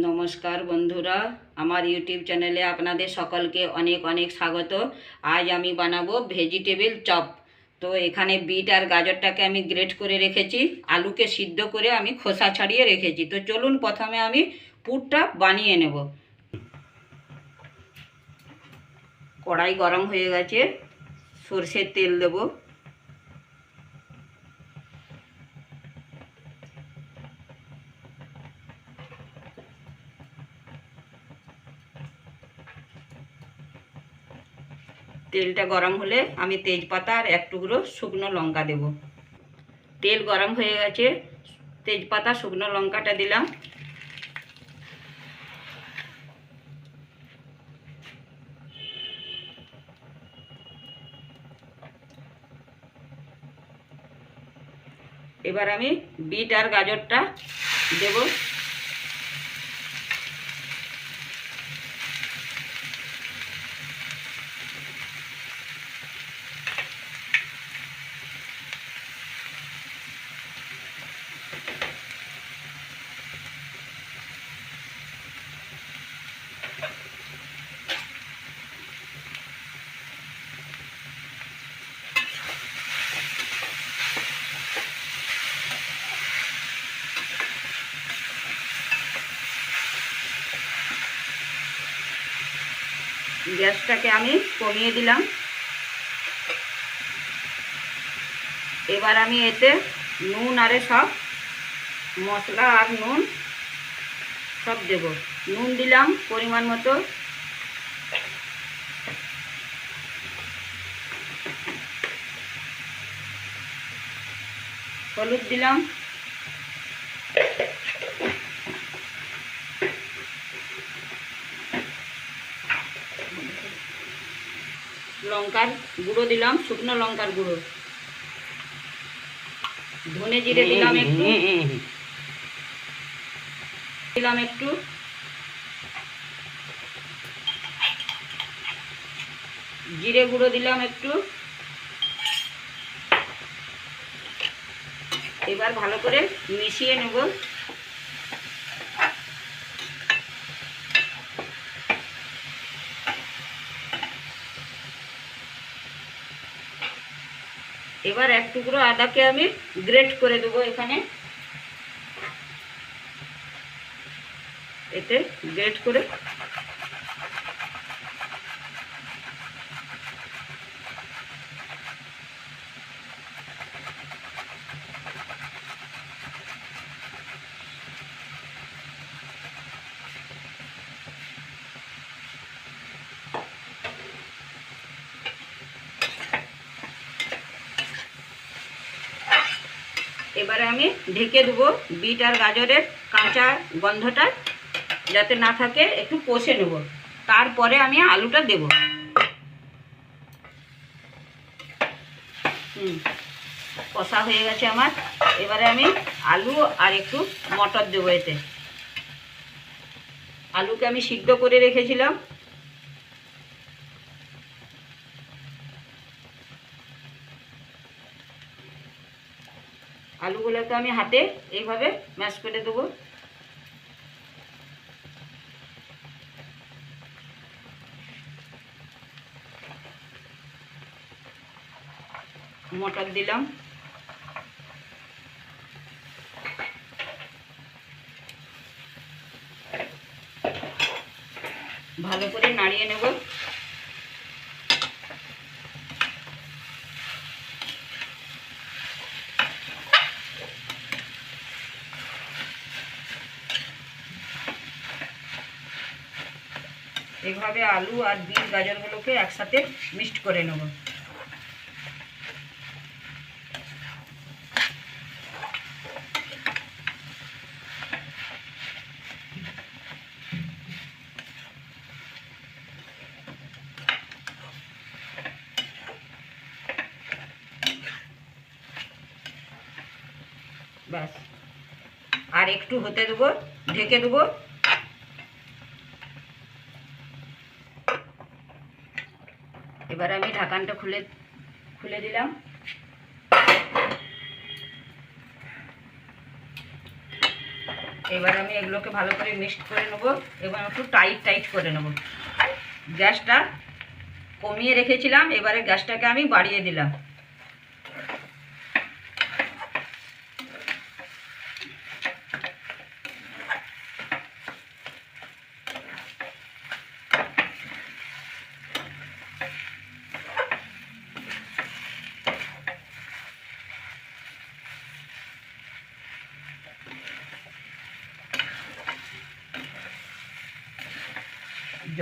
নমস্কার বন্ধুরা, আমার ইউটিউব চ্যানেলে আপনাদের সকলকে অনেক অনেক স্বাগত। আজ আমি বানাবো ভেজিটেবিল চপ তো এখানে বিট আর গাজরটাকে আমি গ্রেট করে রেখেছি, আলুকে সিদ্ধ করে আমি খোসা ছাড়িয়ে রেখেছি। তো চলুন প্রথমে আমি পুরটা বানিয়ে নেব। কড়াই গরম হয়ে গেছে, সর্ষের তেল দেবো। তেলটা গরম হলে আমি তেজপাতা আর এক টুকরো শুকনো লঙ্কা দেব। তেল গরম হয়ে গেছে, তেজপাতা, শুকনো লঙ্কাটা দিলাম। এবার আমি বিট আর গাজরটা দেব। গ্যাসটাকে আমি কমিয়ে দিলাম। এবার আমি এতে নুন আরে সব মশলা আর নুন সব দেব। নুন দিলাম পরিমাণ মতো। হলুদ দিলাম। লঙ্কার গুঁড়ো দিলাম শুকনো লঙ্কার গুঁড়ো। ধনে জিরে দিলাম একটু। দিলাম একটু। জিরে গুঁড়ো দিলাম একটু। এবার ভালো করে মিশিয়ে নেব। এবার এক টুকরো আদাকে আমি গ্রেট করে দেবো এখানে। এতে গ্রেট করে এবারে আমি ঢেকে দেবো বিট আর গাজরের কাঁচা গন্ধটা, যাতে না থাকে, একটু কষে নেব। তারপরে আমি আলুটা দেব। হুম, কষা হয়ে গেছে আমার। এবারে আমি আলু আর একটু মটর দেবো এতে। আলুকে আমি সিদ্ধ করে রেখেছিলাম। আলুগুলোকে আমি হাতে এইভাবে ম্যাশ করে দেবো। মটর দিলাম। ভালো করে নাড়িয়ে নেব। এভাবে আলু আর বিট গাজরগুলোকে একসাথে মিক্সড করে নেব। ব্যাস। আর একটু হতে দেবো, ঢেকে দেবো। এবার আমি ঢাকানটা খুলে খুলে দিলাম। এবার আমি এগুলোকে ভালো করে মিক্সড করে নেব এবং একটু টাইট টাইট করে নেব। গ্যাসটা কমিয়ে রেখেছিলাম, এবারে গ্যাসটাকে আমি বাড়িয়ে দিলাম।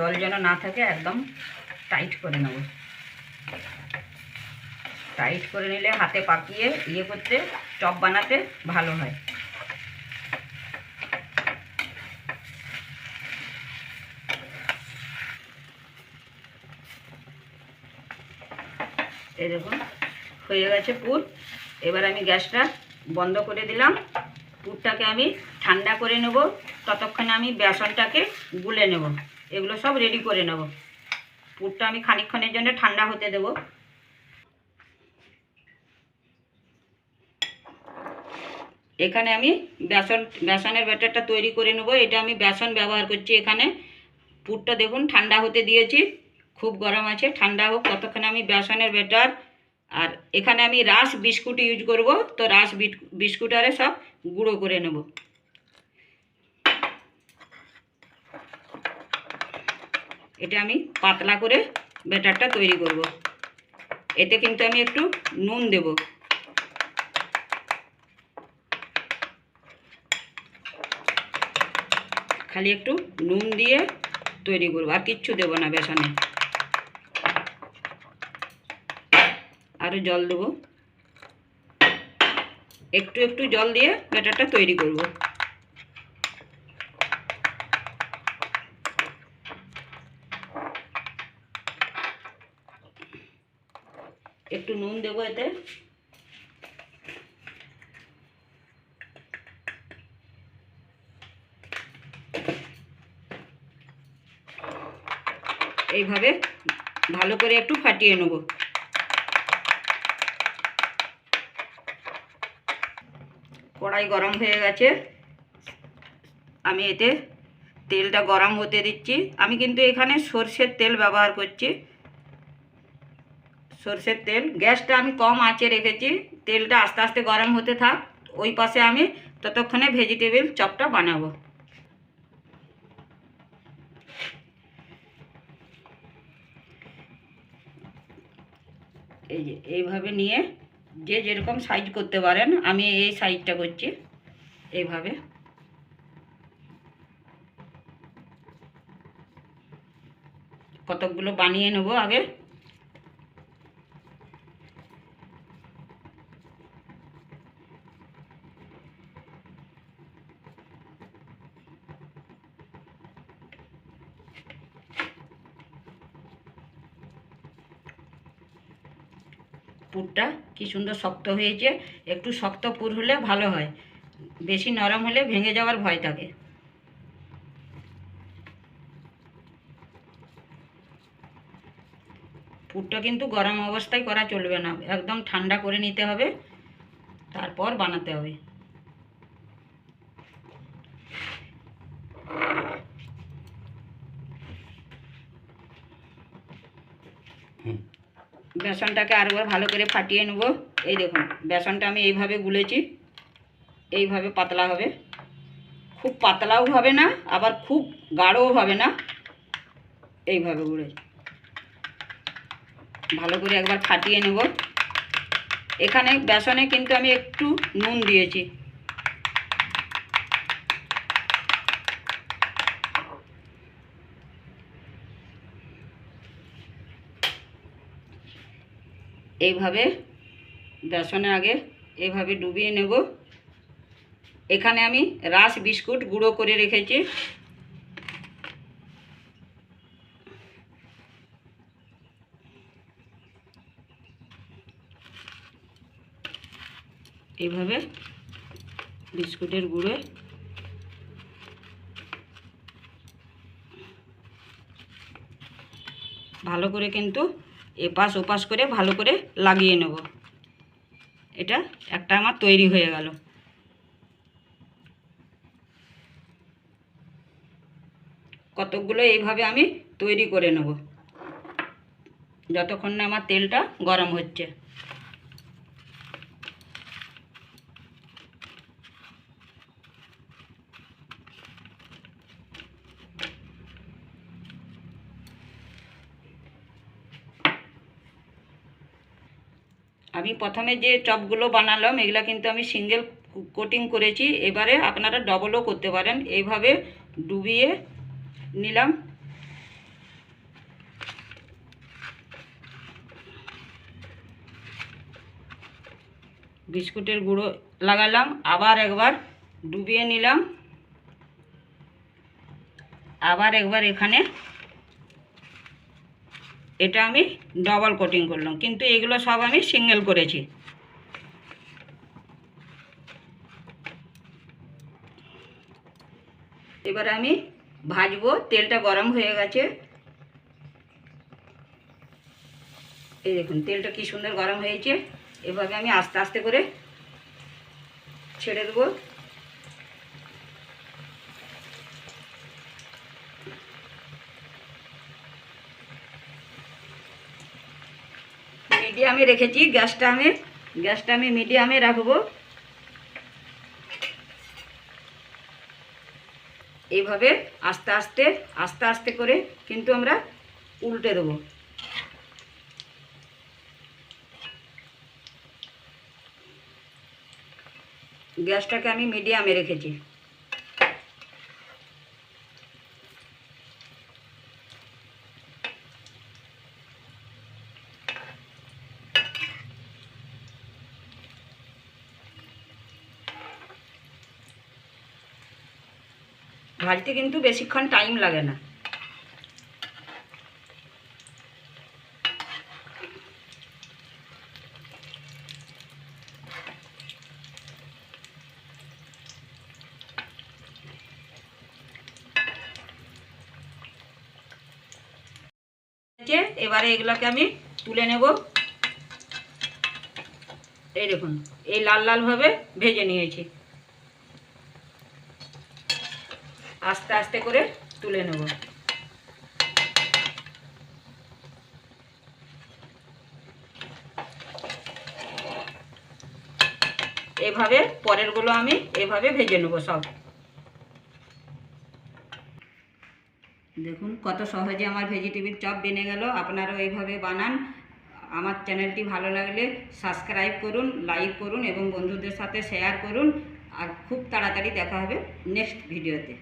জল যেন না থাকে, একদম টাইট করে নেব। টাইট করে নিলে হাতে পাকিয়ে ইয়ে করতে, চপ বানাতে ভালো হয়। এই দেখুন, হয়ে গেছে পুর। এবার আমি গ্যাসটা বন্ধ করে দিলাম। পুরটাকে আমি ঠান্ডা করে নেব। ততক্ষণে আমি বেসনটাকে গুলে নেব। এগুলো সব রেডি করে নেব। পুরটা আমি খানিকক্ষণের জন্য ঠান্ডা হতে দেব। এখানে আমি বেসন, বেসনের ব্যাটারটা তৈরি করে নেব। এটা আমি বেসন ব্যবহার করছি এখানে। পুরটা দেখুন, ঠান্ডা হতে দিয়েছি। খুব গরম আছে, ঠান্ডা হোক, ততক্ষণে আমি বেসনের ব্যাটার আর এখানে আমি রাস বিস্কুট ইউজ করব। তো রাস বিস্কুটারে সব গুঁড়ো করে নেব। এটা আমি পাতলা করে ব্যাটারটা তৈরি করব। এতে কিন্তু আমি একটু নুন দেব। খালি একটু নুন দিয়ে তৈরি করব, আর কিচ্ছু দেবো না বেসনে। আরও জল দেবো। একটু একটু জল দিয়ে ব্যাটারটা তৈরি করব। একটু নুন দেবো এতে। এইভাবে ভালো করে একটু ফাটিয়ে নেব। কড়াই গরম হয়ে গেছে। আমি এতে তেলটা গরম হতে দিচ্ছি। আমি কিন্তু এখানে সর্ষের তেল ব্যবহার করছি। সর্ষের তেল। গ্যাসটা আমি কম আঁচে রেখেছি। তেলটা আস্তে আস্তে গরম হতে থাক। ওই পাশে আমি ততক্ষণে ভেজিটেবিল চপটা বানাবো। এই যে, এইভাবে নিয়ে যে যেরকম সাইজ করতে পারেন, আমি এই সাইজটা করছি। এইভাবে। কতকগুলো বানিয়ে নেব আগে। পুরটা কি সুন্দর শক্ত হয়েছে, একটু শক্ত পুর হলে ভালো হয়। বেশি নরম হলে ভেঙে যাওয়ার ভয় থাকে। পুরটা কিন্তু গরম অবস্থায় করা চলবে না, একদম ঠান্ডা করে নিতে হবে, তারপর বানাতে হবে। বেসনটাকে আরেকবার ভালো করে ফাটিয়ে নেব। এই দেখুন, বেসনটা আমি এইভাবে গুলেছি। এইভাবে পাতলা হবে। খুব পাতলাও হবে না, আবার খুব গাঢ়ও হবে না। এইভাবে গুলে। ভালো করে একবার ফাটিয়ে নেব। এখানে বেসনে কিন্তু আমি একটু নুন দিয়েছি। এইভাবে বেসনে আগে এভাবে ডুবিয়ে নেব। এখানে আমি রাস বিস্কুট গুঁড়ো করে রেখেছি। এইভাবে বিস্কুটের গুঁড়ো। ভালো করে কিন্তু এপাশ ওপাশ করে ভালো করে লাগিয়ে নেব। এটা একটা আমার তৈরি হয়ে গেল। কতকগুলো এইভাবে আমি তৈরি করে নেব। যতক্ষণ না আমার তেলটা গরম হচ্ছে। আমি প্রথমে যে চপগুলো বানালাম, এগুলা কিন্তু আমি সিঙ্গেল কোটিং করেছি। এবারে আপনারা ডবলও করতে পারেন। এইভাবে ডুবিয়ে নিলাম। বিস্কুটের গুঁড়ো লাগালাম, আবার একবার ডুবিয়ে নিলাম। আবার একবার এখানে এটা আমি ডবল কোটিং করলাম। কিন্তু এগুলো সব আমি সিঙ্গেল করেছি। এবার আমি ভাজবো, তেলটা গরম হয়ে গেছে। এই দেখুন, তেলটা কি সুন্দর গরম হয়েছে। এভাবে আমি আস্তে আস্তে করে ছেড়ে দেবো। মিডিয়ামে রেখেছি গ্যাসটা আমি গ্যাসটা আমি মিডিয়ামে রাখব। এইভাবে আস্তে আস্তে আস্তে আস্তে করে কিন্তু আমরা উল্টে দেবো। গ্যাসটাকে আমি মিডিয়ামে রেখেছি। ভাজতে কিন্তু বেশিক্ষণ টাইম লাগে না। এবারে এগুলোকে আমি তুলে নেব। এই দেখুন, এই লাল লালভাবে ভেজে নিয়েছি। আস্তে আস্তে করে তুলে নেব। এভাবে পরেরগুলো আমি এভাবে ভেজে নেব সব। দেখুন, কত সহজে আমার ভেজিটেবিল চপ বেনে গেল। আপনারাও এইভাবে বানান। আমার চ্যানেলটি ভালো লাগলে সাবস্ক্রাইব করুন, লাইক করুন এবং বন্ধুদের সাথে শেয়ার করুন। আর খুব তাড়াতাড়ি দেখা হবে নেক্সট ভিডিওতে।